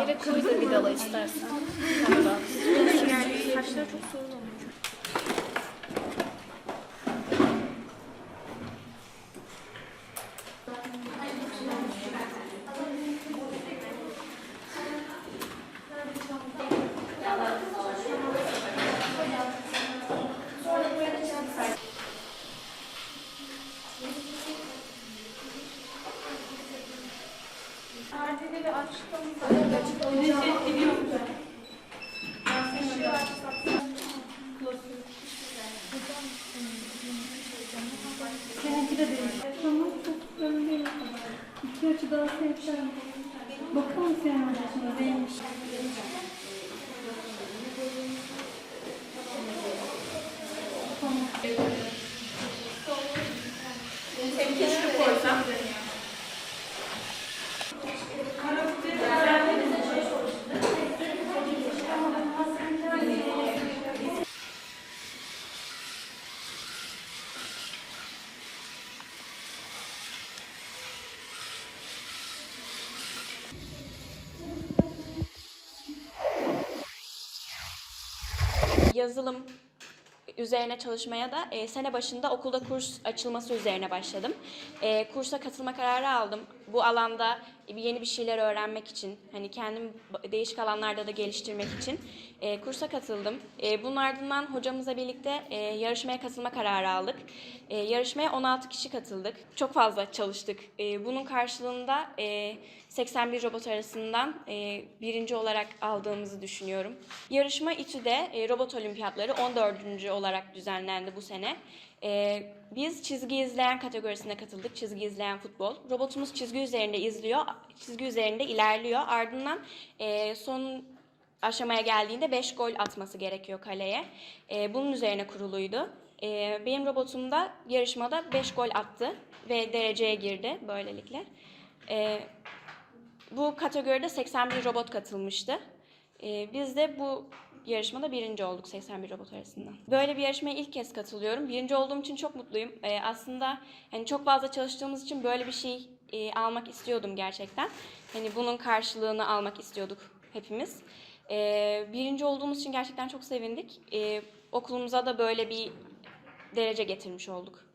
Yere koy da vidala istersen. Saçları çok sorun oluyor. De değil. Tamam çok önemli değil. İki açıdan seveceğim. Bakalım senin açısında değilmiş. Tamam. Yazılım üzerine çalışmaya da e, sene başında okulda kurs açılması üzerine başladım. E, kursa katılma kararı aldım. Bu alanda yeni bir şeyler öğrenmek için, hani kendim ba- değişik alanlarda da geliştirmek için e, kursa katıldım. E, bunun ardından hocamızla birlikte e, yarışmaya katılma kararı aldık. E, yarışmaya 16 kişi katıldık. Çok fazla çalıştık. E, bunun karşılığında e, 81 robot arasından e, birinci olarak aldığımızı düşünüyorum. Yarışma İTÜ'de e, robot olimpiyatları 14. olarak düzenlendi bu sene. E, biz çizgi izleyen kategorisine katıldık. Çizgi izleyen futbol. Robotumuz çizgi üzerinde izliyor, çizgi üzerinde ilerliyor. Ardından e, son aşamaya geldiğinde 5 gol atması gerekiyor kaleye. E, bunun üzerine kuruluydu. E, benim robotum da yarışmada 5 gol attı ve dereceye girdi böylelikle. E, bu kategoride 81 robot katılmıştı. Ee, biz de bu yarışmada birinci olduk 81 robot arasından. Böyle bir yarışmaya ilk kez katılıyorum. Birinci olduğum için çok mutluyum. Ee, aslında hani çok fazla çalıştığımız için böyle bir şey e, almak istiyordum gerçekten. Hani bunun karşılığını almak istiyorduk hepimiz. Ee, birinci olduğumuz için gerçekten çok sevindik. Ee, okulumuza da böyle bir derece getirmiş olduk.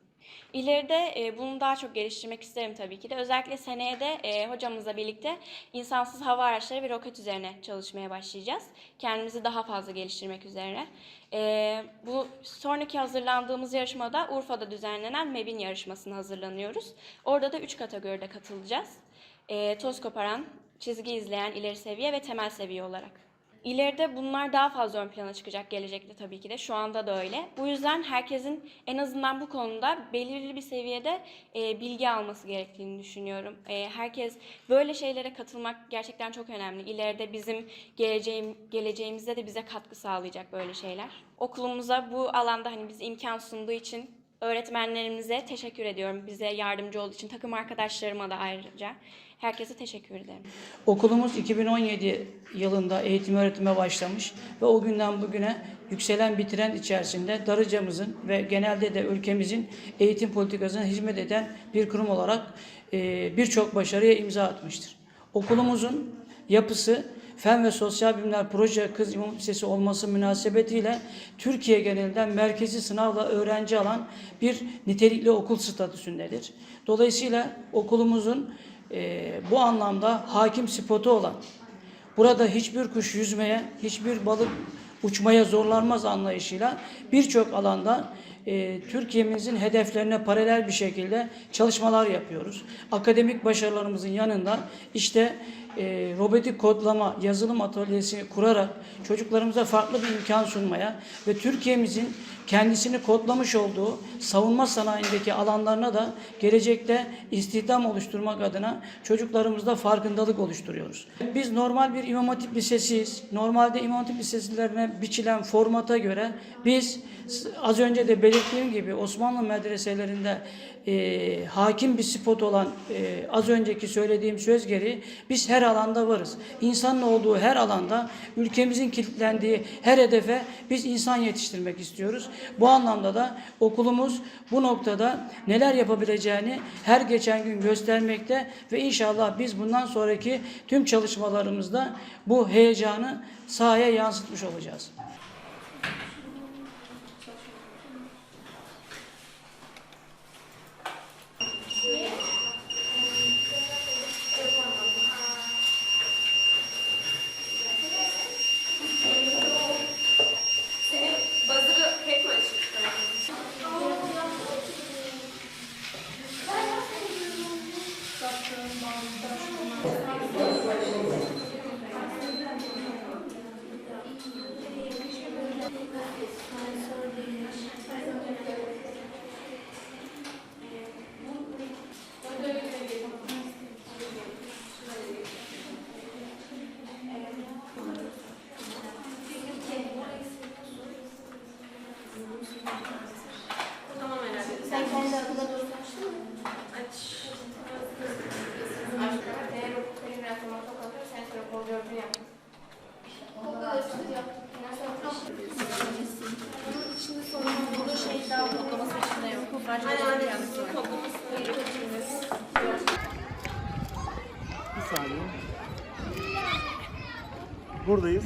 İleride e, bunu daha çok geliştirmek isterim tabii ki de. Özellikle seneye de e, hocamızla birlikte insansız hava araçları ve roket üzerine çalışmaya başlayacağız. Kendimizi daha fazla geliştirmek üzerine. E, bu sonraki hazırlandığımız yarışmada Urfa'da düzenlenen MEB'in yarışmasına hazırlanıyoruz. Orada da üç kategoride katılacağız. E, toz koparan, çizgi izleyen ileri seviye ve temel seviye olarak. İleride bunlar daha fazla ön plana çıkacak gelecekte tabii ki de. Şu anda da öyle. Bu yüzden herkesin en azından bu konuda belirli bir seviyede e, bilgi alması gerektiğini düşünüyorum. E, herkes böyle şeylere katılmak gerçekten çok önemli. İleride bizim geleceğim, geleceğimizde de bize katkı sağlayacak böyle şeyler. Okulumuza bu alanda hani bize imkan sunduğu için öğretmenlerimize teşekkür ediyorum. Bize yardımcı olduğu için takım arkadaşlarıma da ayrıca herkese teşekkür ederim. Okulumuz 2017 yılında eğitim öğretime başlamış ve o günden bugüne yükselen bir trend içerisinde Darıca'mızın ve genelde de ülkemizin eğitim politikasına hizmet eden bir kurum olarak e, birçok başarıya imza atmıştır. Okulumuzun yapısı Fen ve Sosyal Bilimler Proje Kız İmam Lisesi olması münasebetiyle Türkiye genelinden merkezi sınavla öğrenci alan bir nitelikli okul statüsündedir. Dolayısıyla okulumuzun e, bu anlamda hakim spotu olan, burada hiçbir kuş yüzmeye, hiçbir balık uçmaya zorlanmaz anlayışıyla birçok alanda e, Türkiye'mizin hedeflerine paralel bir şekilde çalışmalar yapıyoruz. Akademik başarılarımızın yanında işte e, robotik kodlama, yazılım atölyesi kurarak çocuklarımıza farklı bir imkan sunmaya ve Türkiye'mizin kendisini kodlamış olduğu savunma sanayindeki alanlarına da gelecekte istihdam oluşturmak adına çocuklarımızda farkındalık oluşturuyoruz. Biz normal bir İmam Hatip Lisesiyiz. Normalde İmam Hatip Lisesilerine biçilen formata göre biz az önce de belirttiğim gibi Osmanlı medreselerinde e, hakim bir spot olan e, az önceki söylediğim söz gereği biz her her alanda varız. İnsanın olduğu her alanda ülkemizin kilitlendiği her hedefe biz insan yetiştirmek istiyoruz. Bu anlamda da okulumuz bu noktada neler yapabileceğini her geçen gün göstermekte ve inşallah biz bundan sonraki tüm çalışmalarımızda bu heyecanı sahaya yansıtmış olacağız. Buradayız.